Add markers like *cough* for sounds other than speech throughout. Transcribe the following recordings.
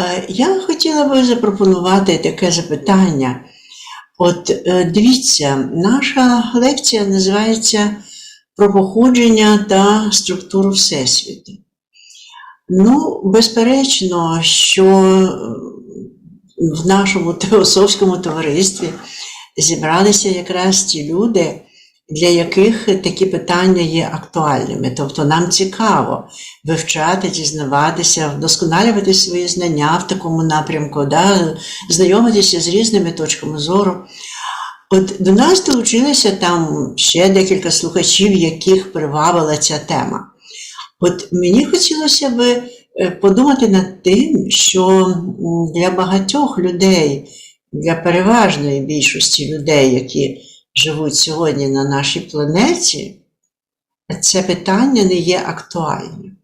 Е, Я хотіла би запропонувати таке запитання. От е, дивіться, наша лекція називається Про походження та структуру Всесвіту. Ну, безперечно, що е, в нашому *laughs* теософському товаристві зібралися якраз ті люди, для яких такі питання є актуальними. Тобто нам цікаво вивчати, дізнаватися, вдосконалювати свої знання в такому напрямку, да, знайомитися з різними точками зору. От до нас долучилися там ще декілька слухачів, яких привабила ця тема. От мені хотілося би е, подумати над тим, що для багатьох людей, для переважної більшості людей, які живуть сьогодні на нашій планеті, це питання не є актуальним.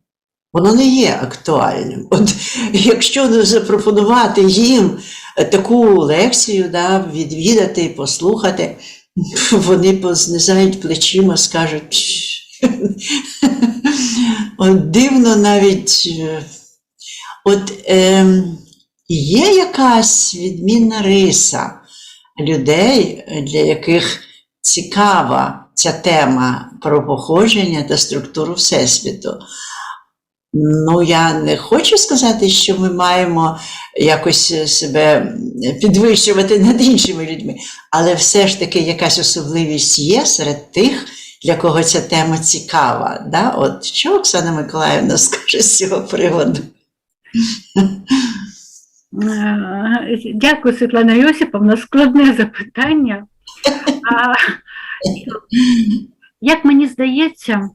Воно не є актуальним. От якщо запропонувати їм таку лекцію, да, відвідати, послухати, вони познизають плечима, скажуть. «Пш, От дивно навіть. е, От е, є якась відмінна риса людей, для яких цікава ця тема про походження та структуру Всесвіту. Ну, я не хочу сказати, що ми маємо якось себе підвищувати над іншими людьми, але все ж таки якась особливість є серед тих, для кого ця тема цікава. Да? От що Оксана Миколаївна скаже з цього приводу? Е, Дякую, Світлана Йосиповна. Складне запитання. А, Як мені здається,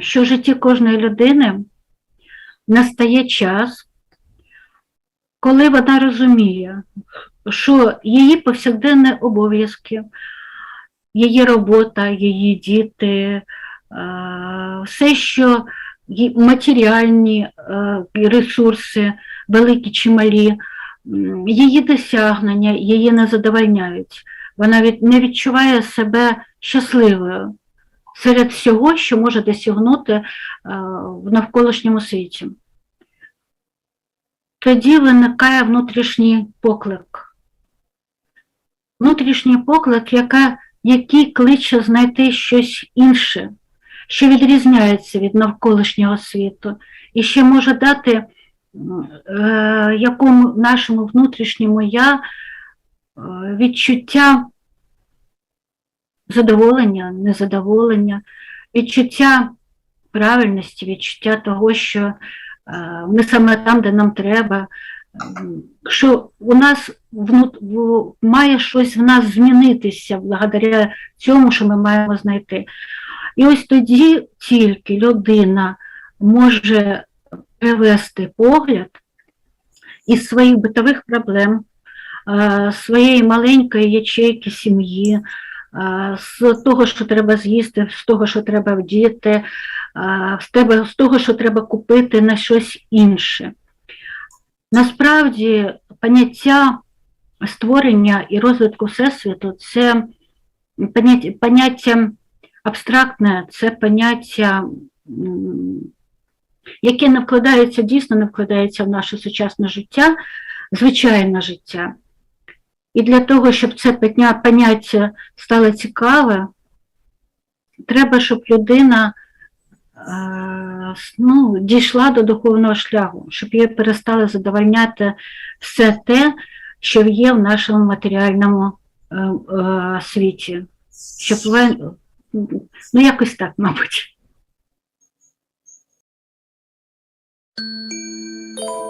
що в житті кожної людини настає час, коли вона розуміє, що її повсякденні обов'язки, її робота, її діти, е, все, що матеріальні е, ресурси, великі чи малі, її досягнення її не задовольняють. Вона від, не відчуває себе щасливою серед всього, що може досягнути е, в навколишньому світі. Тоді виникає внутрішній поклик. Внутрішній поклик, яка, який кличе знайти щось інше, що відрізняється від навколишнього світу, і ще може дати якому нашому внутрішньому я е, відчуття задоволення, незадоволення, відчуття правильності, відчуття того, що е, ми саме там, де нам треба, що у нас внут, має щось в нас змінитися благодаря цьому, що ми маємо знайти. І ось тоді тільки людина може привести погляд із своїх битових проблем, е, своєї маленької ячейки сім'ї, е, з того, що треба з'їсти, з того, що треба вдіти, е, з того, що треба купити на щось інше. Насправді, поняття створення і розвитку Всесвіту це поняття, абстрактне, це поняття, яке не вкладається, дійсно не вкладається в наше сучасне життя, звичайне життя. І для того, щоб це поняття стало цікаве, треба, щоб людина е, ну, дійшла до духовного шляху, щоб її перестали задовольняти все те, що є в нашому матеріальному е, е, світі. Щоб ну, якось так, мабуть. Thank you.